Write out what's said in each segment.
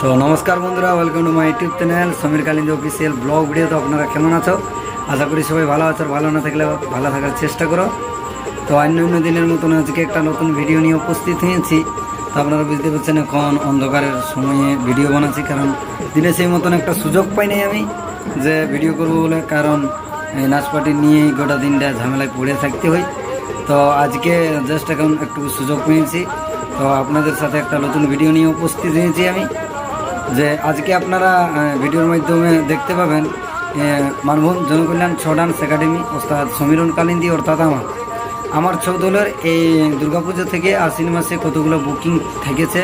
তো নমস্কার বন্ধুরা welcome to my YouTube channel Samir Kalind official blog video তো আপনারা কেমন আছো? আশা করি সবাই ভালো আছো ভালো না থাকলে ভালো থাকার চেষ্টা করো। তো অন্য অন্য দিনের মতন আজকে একটা নতুন ভিডিও নিয়ে উপস্থিত হয়েছি। তো আপনারা বুঝতে পারছেন এখন অন্ধকারের সময়ে ভিডিও বানাচ্ছি, কারণ দিনে সেই মতন একটা সুযোগ পাই নাই আমি যে ভিডিও করব বলে, কারণ এই নাচপাটি নিয়েই গোটা দিনটা ঝামেলায় পড়ে থাকতে হয়। তো আজকে জাস্ট এখন একটু সুযোগ পেয়েছি। তো আপনাদের সাথে একটা নতুন ভিডিও নিয়ে উপস্থিত হয়েছি আমি। যে আজকে আপনারা ভিডিওর মাধ্যমে দেখতে পাবেন মানভূম জনকল্যাণ ছ ডান্স একাডেমি অর্থাৎ সমীরণ কালিন্দি অর্থাৎ আমার। আমার ছৌ দলের এই দুর্গাপুজো থেকে আশ্বিন মাসে কতগুলো বুকিং থেকেছে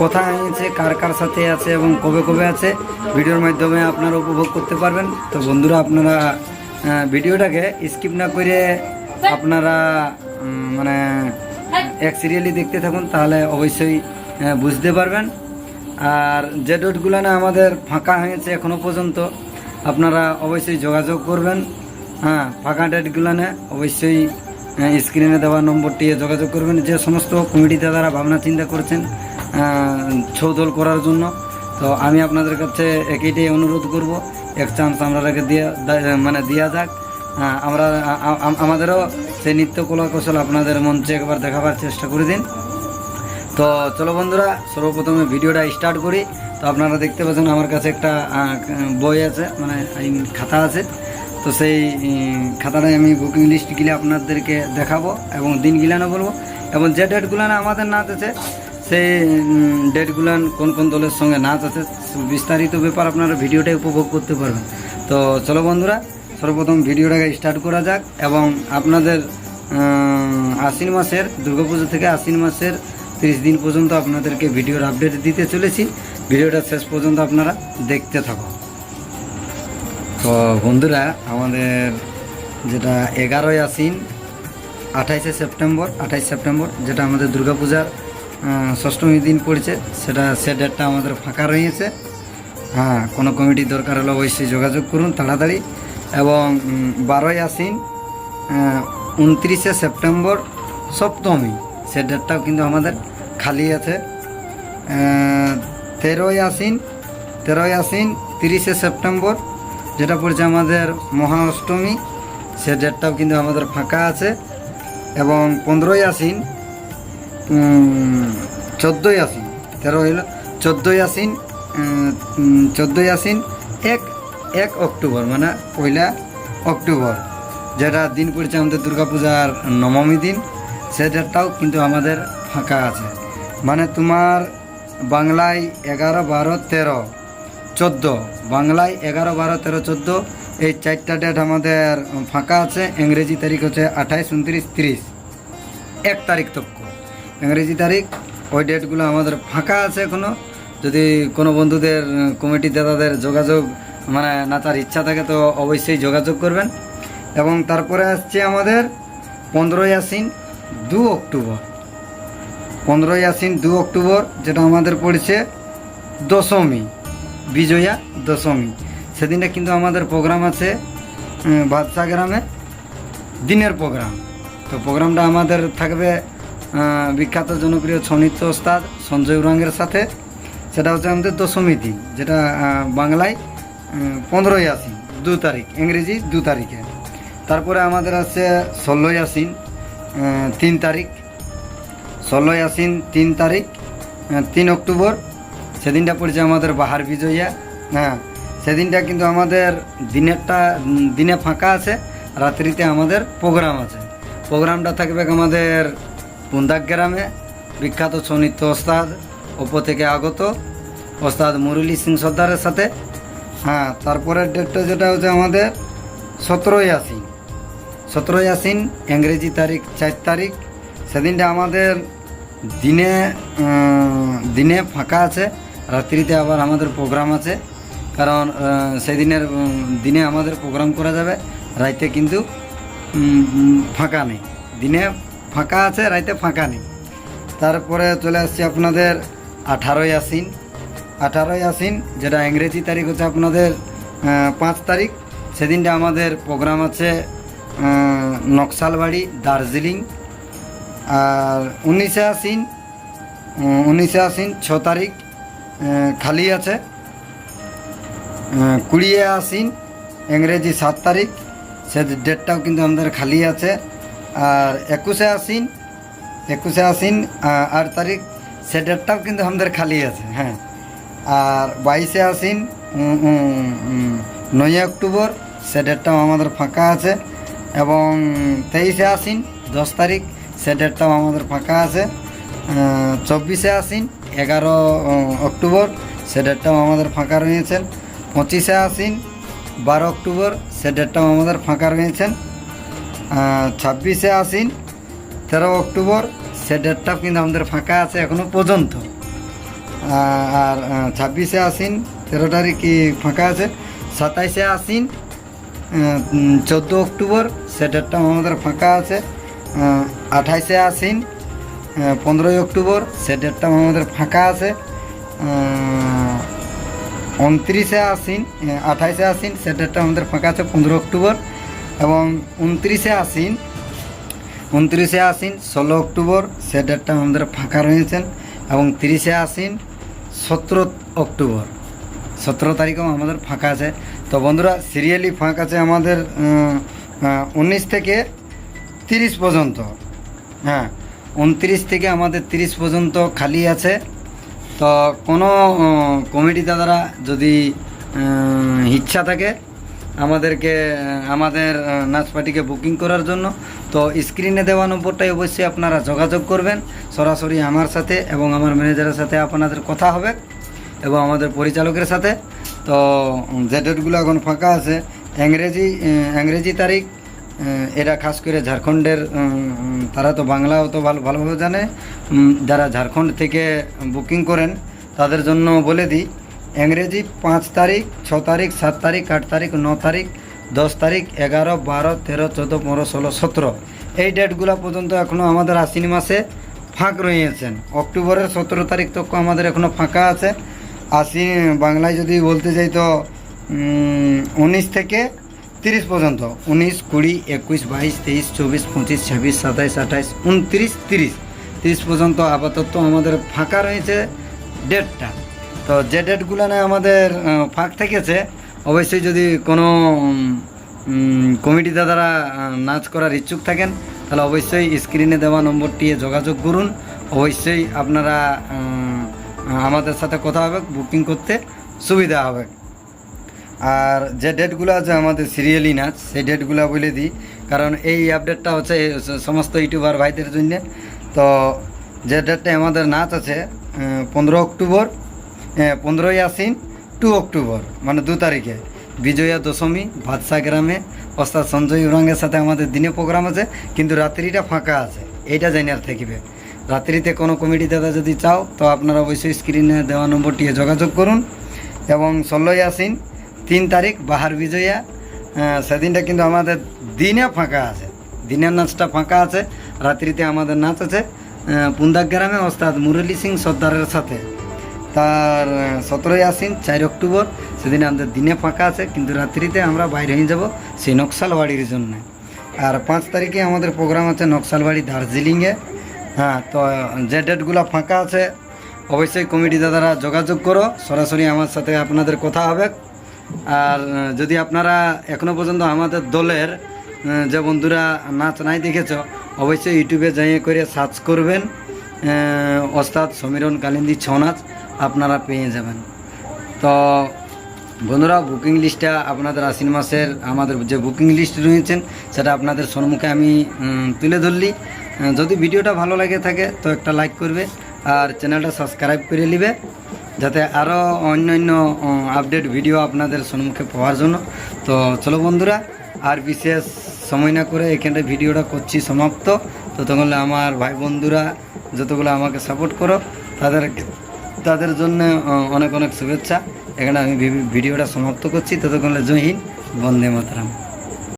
কোথায় হয়েছে, কার কার সাথে আছে এবং কবে কবে আছে, ভিডিওর মাধ্যমে আপনারা উপভোগ করতে পারবেন। তো বন্ধুরা, আপনারা ভিডিওটাকে স্কিপ না করে আপনারা মানে এক সিরিয়ালি দেখতে থাকুন, তাহলে অবশ্যই বুঝতে পারবেন। আর যে ডেটগুলো না আমাদের ফাঁকা হয়েছে এখনও পর্যন্ত আপনারা অবশ্যই যোগাযোগ করবেন। হ্যাঁ ফাঁকা ডেটগুলো না অবশ্যই স্ক্রিনে দেওয়া নম্বরটি যোগাযোগ করবেন। যে সমস্ত কমিটি দাদারা ভাবনা চিন্তা করছেন ছৌ দল করার জন্য তো আমি আপনাদের কাছে একইটাই অনুরোধ করব। এক চান্স আমরা দিয়ে মানে দেওয়া যাক। হ্যাঁ, আমরা আমাদেরও সেই নৃত্য কলা কৌশল আপনাদের মঞ্চে একবার দেখাবার চেষ্টা করে দিন। তো চলো বন্ধুরা, সর্বপ্রথমে ভিডিওটা স্টার্ট করি। তো আপনারা দেখতে পাচ্ছেন আমার কাছে একটা বই আছে মানে এই খাতা আছে। তো সেই খাতাটায় আমি বুকিং লিস্ট গিলে আপনাদেরকে দেখাবো এবং দিন গিলানো বলব। এবং যে ডেটগুলো না আমাদের নাচ আছে, সেই ডেটগুলান কোন কোন দলের সঙ্গে নাচ আছে বিস্তারিত ব্যাপার আপনারা ভিডিওটাই উপভোগ করতে পারবেন। তো চলো বন্ধুরা, সর্বপ্রথম ভিডিওটাকে স্টার্ট করা যাক এবং আপনাদের আশ্বিন মাসের, দুর্গাপুজো থেকে আশ্বিন মাসের তিরিশ দিন পর্যন্ত আপনাদেরকে ভিডিওর আপডেট দিতে চলেছি। ভিডিওটা শেষ পর্যন্ত আপনারা দেখতে থাকো তো বন্ধুরা, আমাদের যেটা এগারোই আশ্বিন, আঠাইশে সেপ্টেম্বর, আঠাইশ সেপ্টেম্বর, যেটা আমাদের দুর্গাপূজার ষষ্ঠমী দিন পড়েছে, সেটা সে ডেটটা আমাদের ফাঁকা রয়েছে। হ্যাঁ কোনো কমিটি দরকার হলে অবশ্যই যোগাযোগ করুন তাড়াতাড়ি। এবং বারোই আশ্বিন উনত্রিশে সেপ্টেম্বর, সপ্তমী, সে ডেটটাও কিন্তু আমাদের খালি আছে। তেরোই আশ্বিন তেরোই আশ্বিন, তিরিশে সেপ্টেম্বর, যেটা পড়ছে আমাদের মহা অষ্টমী সে ডেটটাও কিন্তু আমাদের ফাঁকা আছে। এবং পনেরোই আশ্বিন চোদ্দোই আশ্বিন, তেরো হইল, চোদ্দোই আশ্বিন চোদ্দোই আশ্বিন, এক এক অক্টোবর মানে পয়লা অক্টোবর, যেটা দিন পড়ছে আমাদের দুর্গাপূজার নবমী দিন, সে ডেটটাও কিন্তু আমাদের ফাঁকা আছে। মানে তোমার বাংলায় এগারো, বারো, তেরো, চোদ্দ। বাংলায় এগারো, বারো, তেরো, চোদ্দ। এই চারটা ডেট আমাদের ফাঁকা আছে। ইংরেজি তারিখ হচ্ছে আঠাইশ, উনত্রিশ, তিরিশ। এক তারিখ তক ইংরেজি তারিখ, ওই ডেটগুলো আমাদের ফাঁকা আছে এখনও। যদি কোনো বন্ধুদের কমিটি দাদাদের যোগাযোগ মানে নাচার ইচ্ছা থাকে তো অবশ্যই যোগাযোগ করবেন। এবং তারপরে আসছে আমাদের পনেরোই আশ্বিন, দু অক্টোবর। পনেরোই আশ্বিন দু অক্টোবর, যেটা আমাদের পড়ছে দশমী, বিজয়া দশমী। সেদিনটা কিন্তু আমাদের প্রোগ্রাম আছে বাদশা গ্রামে দিনের প্রোগ্রাম। তো প্রোগ্রামটা আমাদের থাকবে বিখ্যাত জনপ্রিয় ছনিত্য ওস্তাদ সঞ্জয় উরাঙ্গের সাথে। সেটা হচ্ছে আমাদের দশমী দিন, যেটা বাংলায় পনেরোই আশ্বিন, দু তারিখ, ইংরেজি দু তারিখে। তারপরে আমাদের আছে ষোলোই আশ্বিন তিন তারিখ ষোলোই আশ্বিন তিন তারিখ তিন অক্টোবর। সেদিনটা পড়ছে আমাদের বাহার বিজয়া। হ্যাঁ সেদিনটা কিন্তু আমাদের দিনেরটা দিনে ফাঁকা আছে, রাত্রিতে আমাদের প্রোগ্রাম আছে। প্রোগ্রামটা থাকবে আমাদের পুন্দাক গ্রামে, বিখ্যাত সনিত্য ওস্তাদ, ওপো থেকে আগত ওস্তাদ মুরলী সিং সর্দারের সাথে। হ্যাঁ তারপরের ডেটটা যেটা হচ্ছে আমাদের সতেরোই আশ্বিন। সতেরোই আশ্বিন ইংরেজি তারিখ চার তারিখ। সেদিনটা আমাদের দিনে দিনে ফাঁকা আছে, রাত্রিতে আবার আমাদের প্রোগ্রাম আছে। কারণ সেদিনের দিনে আমাদের প্রোগ্রাম করা যাবে, রাইতে কিন্তু ফাঁকা নেই। দিনে ফাঁকা আছে, রাইতে ফাঁকা নেই। তারপরে চলে আসছি আপনাদের আঠারোই আসিন আঠারোই আসিন যেটা ইংরেজি তারিখ হচ্ছে আপনাদের পাঁচ তারিখ। সেদিনটা আমাদের প্রোগ্রাম আছে নকশালবাড়ি, দার্জিলিং। আর উনিশে আশ্বিন উনিশে আশ্বিন ছ তারিখ খালি আছে। কুড়িয়ে আসিন ইংরেজি সাত তারিখ সে ডেটটাও কিন্তু আমাদের খালি আছে। আর একুশে আসিন একুশে আহ, আট তারিখ সে ডেটটাও কিন্তু আমাদের খালি আছে হ্যাঁ। আর বাইশে উম, নয় অক্টোবর সে ডেটটাও আমাদের ফাঁকা আছে। এবং তেইশে আসিন দশ তারিখ সে ডেটটাও আমাদের ফাঁকা আছে। চব্বিশে আসিন, এগারো অক্টোবর সে ডেটটাও আমাদের ফাঁকা রয়েছেন। পঁচিশে আসিন, বারো অক্টোবর সে ডেটটাও আমাদের ফাঁকা রয়েছেন। ছাব্বিশে আসিন, তেরো অক্টোবর সে ডেটটাও কিন্তু আমাদের ফাঁকা আছে এখনও পর্যন্ত। আর ছাব্বিশে আসিন, তেরো তারিখ ফাঁকা আছে। সাতাইশে আসিন চোদ্দ অক্টোবর সে ডেটটাও আমাদের ফাঁকা আছে। আঠাইশে আসিন পনেরোই অক্টোবর, সে ডেটটাও আমাদের ফাঁকা আছে। উনত্রিশে আসিন আঠাইশে আসিন সে ডেটটা আমাদের ফাঁকা আছে, পনেরো অক্টোবর। এবং উনত্রিশে আসিন উনত্রিশে আসিন ষোলো অক্টোবর, সে ডেটটা আমাদের ফাঁকা রয়েছেন। এবং তিরিশে আসিন সতেরো অক্টোবর। সতেরো তারিখেও আমাদের ফাঁকা আছে। তো বন্ধুরা সিরিয়ালি ফাঁকা আছে আমাদের উনিশ থেকে তিরিশ পর্যন্ত। হ্যাঁ উনত্রিশ থেকে আমাদের তিরিশ পর্যন্ত খালি আছে। তো কোনো কমিটি দাদারা যদি ইচ্ছা থাকে আমাদেরকে আমাদের আহ, নাচ পার্টিকে বুকিং করার জন্য তো স্ক্রিনে দেওয়া নম্বরটাই অবশ্যই আপনারা যোগাযোগ করবেন। সরাসরি আমার সাথে এবং আমার ম্যানেজারের সাথে আপনাদের কথা হবে এবং আমাদের পরিচালকের সাথে। তো যে ডেটগুলো এখন ফাঁকা আছে ইংরেজি ইংরেজি তারিখ এরা খাস করে ঝাড়খণ্ডের তারা তো বাংলাও তো ভালো, ভালোভাবে জানে। যারা ঝাড়খণ্ড থেকে বুকিং করেন, তাদের জন্য বলে দিই, ইংরেজি পাঁচ তারিখ, ছ তারিখ, সাত তারিখ, আট তারিখ, ন তারিখ, দশ তারিখ, এগারো, বারো, তেরো, চোদ্দ, পনেরো, ষোলো, সতেরো। এই ডেটগুলো পর্যন্ত এখনও আমাদের আশ্বিন মাসে ফাঁক রয়েছেন। অক্টোবরের সতেরো তারিখ তো আমাদের এখনও ফাঁকা আছে। আশ্বিন বাংলায় যদি বলতে যাই তো উনিশ থেকে তিরিশ পর্যন্ত, উনিশ, কুড়ি, একুশ, বাইশ, তেইশ, চব্বিশ, পঁচিশ, ছাব্বিশ, সাতাইশ, আঠাইশ, উনত্রিশ, তিরিশ। তিরিশ পর্যন্ত আপাতত আমাদের ফাঁকা রয়েছে ডেটটা। তো যে ডেটগুলো না আমাদের ফাঁক থেকেছে, অবশ্যই যদি কোনো কমিটি দাদারা নাচ করার ইচ্ছুক থাকেন, তাহলে অবশ্যই স্ক্রিনে দেওয়া নম্বরটি যোগাযোগ করুন। অবশ্যই আপনারা আমাদের সাথে কথা হবে, বুকিং করতে সুবিধা হবে। আর যে ডেটগুলো আছে আমাদের সিরিয়ালি নাচ সেই ডেটগুলো বলে দিই। কারণ এই আপডেটটা হচ্ছে সমস্ত ইউটিউবার ভাইদের জন্য। তো যে ডেটটা আমাদের নাচ আছে পনেরো অক্টোবর পনেরোই আশ্বিন টু অক্টোবর মানে দু তারিখে। বিজয়া দশমী বাদশাহ গ্রামে, ওস্তাদ সঞ্জয় উরাঙ্গের সাথে আমাদের দিনে প্রোগ্রাম আছে, কিন্তু রাত্রিটা ফাঁকা আছে, এইটা জানার থাকিবে। রাত্রিতে কোনো কমিটি দাদা যদি চাও, তো আপনারা অবশ্যই স্ক্রিনে দেওয়া নম্বরটি যোগাযোগ করুন। এবং ষোলোই আশ্বিন তিন তারিখ, বাহার বিজয়া। সেদিনটা কিন্তু আমাদের দিনে ফাঁকা আছে। দিনের নাচটা ফাঁকা আছে, রাত্রিতে আমাদের নাচ আছে। পুন্দাক গ্রামে ওস্তাদ মুরলী সিং সর্দারের সাথে। তার সতেরোই আশ্বিন, চার অক্টোবর, সেদিন আমাদের দিনে ফাঁকা আছে, কিন্তু রাত্রিতে আমরা বাইরে হয়ে যাব সেই নকশালবাড়ির জন্য। আর পাঁচ তারিখে আমাদের প্রোগ্রাম আছে নকশালবাড়ি দার্জিলিংয়ে। হ্যাঁ তো, যে ডেটগুলো ফাঁকা আছে, অবশ্যই কমিটি দাদারা যোগাযোগ করো। সরাসরি আমার সাথে আপনাদের কথা হবে। আর যদি আপনারা এখনও পর্যন্ত আমাদের দলের যে বন্ধুরা নাচ নাই দেখেছ, অবশ্যই ইউটিউবে যাইয়ে করে সার্চ করবেন ওস্তাদ সমীরণ কালিন্দি ছৌ নাচ, আপনারা পেয়ে যাবেন। তো বন্ধুরা বুকিং লিস্টটা আপনাদের আশ্বিন মাসের আমাদের যে বুকিং লিস্ট রয়েছেন, সেটা আপনাদের সম্মুখে আমি তুলে ধরলি। যদি ভিডিওটা ভালো লাগে থাকে, তো একটা লাইক করবে, আর চ্যানেলটা সাবস্ক্রাইব করে নেবে। যাতে আরও অন্য অন্য আপডেট ভিডিও আপনাদের সম্মুখে পাওয়ার জন্য। তো চলো বন্ধুরা, আর বিশেষ সময় না করে এখানটা ভিডিওটা করছি সমাপ্ত। ততক্ষণ আমার ভাই বন্ধুরা যতগুলো আমাকে সাপোর্ট করো, তাদের তাদের জন্য অনেক অনেক শুভেচ্ছা। এখানে আমি ভিডিওটা সমাপ্ত করছি। ততক্ষণ জয় হিন্দ, বন্দে মাতরম।